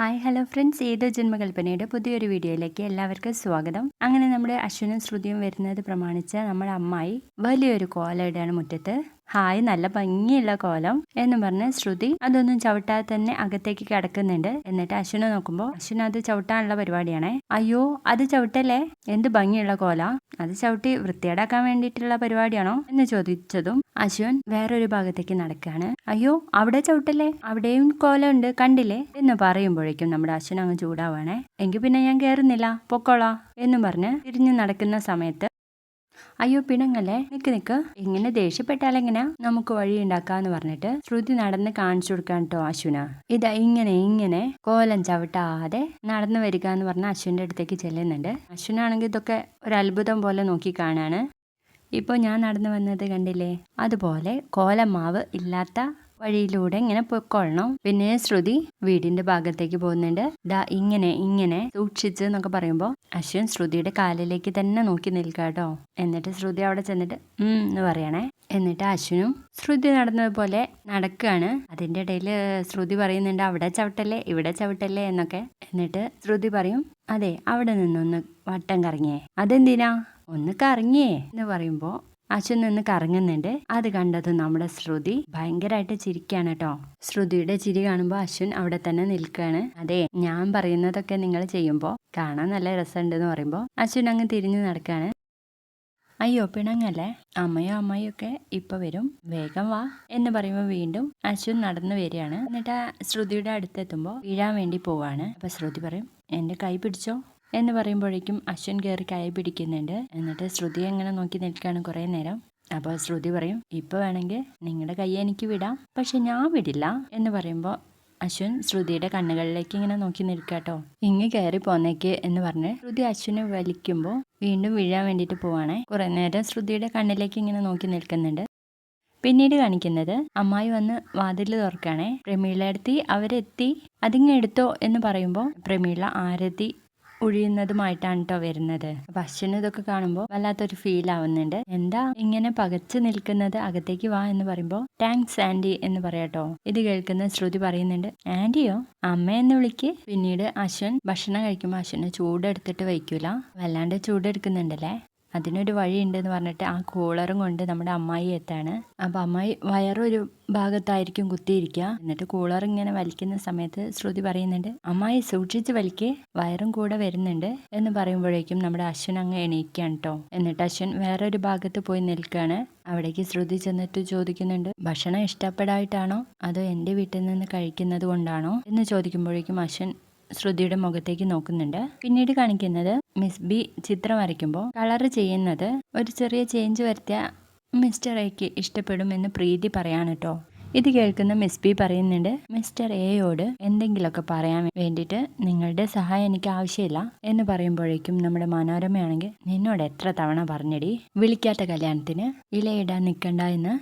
Hi hello friends ഏതോ ജന്മകൽപ്പനയുടെ പുതിയൊരു വീഡിയോയിലേക്ക് എല്ലാവർക്കും സ്വാഗതം. അങ്ങനെ നമ്മുടെ അശ്വനും ശ്രുതിയും വരുന്നത് പ്രമാണിച്ച് നമ്മുടെ അമ്മായി വലിയൊരു കോലയിടാണ് മുറ്റത്ത് ഹായ് നല്ല ഭംഗിയുള്ള കോലം എന്ന് പറഞ്ഞ് ശ്രുതി അതൊന്നും ചവിട്ടാതെ തന്നെ അകത്തേക്ക് കിടക്കുന്നുണ്ട്. എന്നിട്ട് അശ്വിനെ നോക്കുമ്പോൾ അശ്വിൻ അത് ചവിട്ടാനുള്ള പരിപാടിയാണേ. അയ്യോ അത് ചവിട്ടല്ലേ? എന്ത് ഭംഗിയുള്ള കോല? അത് ചവിട്ടി വൃത്തിയേടാക്കാൻ വേണ്ടിയിട്ടുള്ള പരിപാടിയാണോ? എന്ന് ചോദിച്ചതും അശ്വൻ വേറൊരു ഭാഗത്തേക്ക് നടക്കുകയാണ് അയ്യോ അവിടെ ചവിട്ടല്ലേ? അവിടെയും കോലുണ്ട് കണ്ടില്ലേ? എന്ന് പറയുമ്പോഴേക്കും നമ്മുടെ അശ്വൻ അങ്ങ് ചൂടാവാണേ. എങ്കിൽ പിന്നെ ഞാൻ കയറുന്നില്ല പൊക്കോളാ എന്ന് പറഞ്ഞ് തിരിഞ്ഞു നടക്കുന്ന സമയത്ത് അയ്യോ പിണങ്ങല്ലേ നിക്ക് നിക്ക്. ഇങ്ങനെ ദേഷ്യപ്പെട്ടാലെങ്ങനെ? നമുക്ക് വഴി ഉണ്ടാക്കാന്ന് പറഞ്ഞിട്ട് ശ്രുതി നടന്ന് കാണിച്ചു കൊടുക്കാൻ കേട്ടോ അശ്വിന. ഇതാ ഇങ്ങനെ ഇങ്ങനെ കോലം ചവിട്ടാതെ നടന്നു വരിക എന്ന് പറഞ്ഞ അശ്വിന്റെ അടുത്തേക്ക് ചെല്ലുന്നുണ്ട്. അശ്വിനാണെങ്കിൽ ഇതൊക്കെ ഒരു അത്ഭുതം പോലെ നോക്കി കാണാണ്. ഇപ്പോൾ ഞാൻ നടന്നു വന്നത് കണ്ടില്ലേ? അതുപോലെ കോലമാവ് ഇല്ലാത്ത വഴിയിലൂടെ ഇങ്ങനെ പൊയ്ക്കൊള്ളണം പിന്നെ ശ്രുതി വീടിന്റെ ഭാഗത്തേക്ക് പോകുന്നുണ്ട്. ദാ ഇങ്ങനെ ഇങ്ങനെ സൂക്ഷിച്ച് എന്നൊക്കെ പറയുമ്പോൾ അശ്വിൻ ശ്രുതിയുടെ കാലിലേക്ക് തന്നെ നോക്കി നിൽക്കാട്ടോ എന്നിട്ട് ശ്രുതി അവിടെ ചെന്നിട്ട് എന്ന് പറയണേ. എന്നിട്ട് അശ്വിനും ശ്രുതി നടന്നതുപോലെ നടക്കുകയാണ് അതിന്റെ ഇടയിൽ ശ്രുതി പറയുന്നുണ്ട് അവിടെ ചവിട്ടല്ലേ ഇവിടെ ചവിട്ടല്ലേ എന്നൊക്കെ. എന്നിട്ട് ശ്രുതി പറയും അതെ അവിടെ നിന്നൊന്ന് വട്ടം കറങ്ങിയേ. അതെന്തിനാ? ഒന്ന് കറങ്ങിയേ എന്ന് പറയുമ്പോൾ അശ്വൻ നിന്ന് കറങ്ങുന്നുണ്ട്. അത് കണ്ടത് നമ്മുടെ ശ്രുതി ഭയങ്കരമായിട്ട് ചിരിക്കാണ് കേട്ടോ ശ്രുതിയുടെ ചിരി കാണുമ്പോൾ അശ്വിൻ അവിടെ തന്നെ നിൽക്കുകയാണ് അതെ ഞാൻ പറയുന്നതൊക്കെ നിങ്ങൾ ചെയ്യുമ്പോൾ കാണാൻ നല്ല രസമുണ്ടെന്ന് പറയുമ്പോൾ അശ്വിൻ അങ്ങ് തിരിഞ്ഞു നടക്കുകയാണ് അയ്യോ പിണങ്ങല്ലേ? അമ്മയോ അമ്മയോ ഒക്കെ ഇപ്പൊ വരും. വേഗം വാ എന്ന് പറയുമ്പോൾ വീണ്ടും അശ്വിൻ നടന്നു വരികയാണ്. എന്നിട്ട് ശ്രുതിയുടെ അടുത്തെത്തുമ്പോൾ വീഴാൻ വേണ്ടി പോവാണ്. അപ്പൊ ശ്രുതി പറയും എന്റെ കൈ പിടിച്ചോ? എന്ന് പറയുമ്പോഴേക്കും അശ്വിൻ കയറി കൈ പിടിക്കുന്നുണ്ട്. എന്നിട്ട് ശ്രുതി അങ്ങനെ നോക്കി നിൽക്കുകയാണ് കുറേ നേരം. അപ്പോൾ ശ്രുതി പറയും ഇപ്പം വേണമെങ്കിൽ നിങ്ങളുടെ കൈ എനിക്ക് വിടാം. പക്ഷെ ഞാൻ വിടില്ല. എന്ന് പറയുമ്പോൾ അശ്വിൻ ശ്രുതിയുടെ കണ്ണുകളിലേക്ക് ഇങ്ങനെ നോക്കി നിൽക്കാട്ടോ ഇങ്ങ് കയറി പോന്നേക്ക് എന്ന് പറഞ്ഞ് ശ്രുതി അശ്വിനെ വലിക്കുമ്പോൾ വീണ്ടും വീഴാൻ വേണ്ടിയിട്ട് പോവാണേ. കുറേ നേരം ശ്രുതിയുടെ കണ്ണിലേക്ക് ഇങ്ങനെ നോക്കി നിൽക്കുന്നുണ്ട്. പിന്നീട് കാണിക്കുന്നത് അമ്മായി വന്ന് വാതിൽ തുറക്കുകയാണെ പ്രമീള എടുത്തി അവരെത്തി. അതിങ്ങ് എടുത്തോ എന്ന് പറയുമ്പോൾ പ്രമീള ആരതി ഒഴിയുന്നതുമായിട്ടാണ് കേട്ടോ വരുന്നത്. പശുവിന് ഇതൊക്കെ കാണുമ്പോൾ വല്ലാത്തൊരു ഫീൽ ആവുന്നുണ്ട്. എന്താ ഇങ്ങനെ പകച്ചു നിൽക്കുന്നത്? അകത്തേക്ക് വാ എന്ന് പറയുമ്പോൾ താങ്ക്സ് ആന്റി എന്ന് പറയാട്ടോ ഇത് കേൾക്കുന്ന ശ്രുതി പറയുന്നുണ്ട് ആന്റിയോ അമ്മ എന്ന് വിളിക്ക്. പിന്നീട് അശ്വൻ ഭക്ഷണം കഴിക്കുമ്പോൾ അശ്വന് ചൂടെടുത്തിട്ട് വയ്ക്കൂല. വല്ലാണ്ട് ചൂടെടുക്കുന്നുണ്ടല്ലേ? അതിനൊരു വഴിയുണ്ടെന്ന് പറഞ്ഞിട്ട് ആ കൂളറും കൊണ്ട് നമ്മുടെ അമ്മായി എത്താണ്. അപ്പൊ അമ്മായി വയറൊരു ഭാഗത്തായിരിക്കും കുത്തിയിരിക്കുക എന്നിട്ട് കൂളർ ഇങ്ങനെ വലിക്കുന്ന സമയത്ത് ശ്രുതി പറയുന്നുണ്ട് അമ്മായി സൂക്ഷിച്ച് വലിക്ക് വയറും കൂടെ വരുന്നുണ്ട് എന്ന് പറയുമ്പോഴേക്കും നമ്മുടെ അശ്വൻ അങ്ങ് എണീക്കുകയാണ് കേട്ടോ എന്നിട്ട് അശ്വൻ വേറൊരു ഭാഗത്ത് പോയി നിൽക്കുകയാണ് അവിടേക്ക് ശ്രുതി ചെന്നിട്ട് ചോദിക്കുന്നുണ്ട് ഭക്ഷണം ഇഷ്ടപ്പെടായിട്ടാണോ? അതോ എന്റെ വീട്ടിൽ നിന്ന് കഴിക്കുന്നത് കൊണ്ടാണോ? എന്ന് ചോദിക്കുമ്പോഴേക്കും അശ്വൻ ശ്രുതിയുടെ മുഖത്തേക്ക് നോക്കുന്നുണ്ട്. പിന്നീട് കാണിക്കുന്നത് മിസ് ബി ചിത്രം വരയ്ക്കുമ്പോൾ കളർ ചെയ്യുന്നത് ഒരു ചെറിയ ചേഞ്ച് വരുത്തിയ മിസ്റ്റർ എക്ക് ഇഷ്ടപ്പെടുമെന്ന് പ്രീതി പറയാണ് കേട്ടോ ഇത് കേൾക്കുന്ന മിസ് ബി പറയുന്നുണ്ട് മിസ്റ്റർ എയോട് എന്തെങ്കിലുമൊക്കെ പറയാൻ വേണ്ടിയിട്ട് നിങ്ങളുടെ സഹായം എനിക്ക് ആവശ്യമില്ല എന്ന് പറയുമ്പോഴേക്കും നമ്മുടെ മനോരമയാണെങ്കിൽ നിന്നോട് എത്ര തവണ പറഞ്ഞടി? വിളിക്കാത്ത കല്യാണത്തിന് ഇലയിടാൻ നിൽക്കണ്ട എന്ന്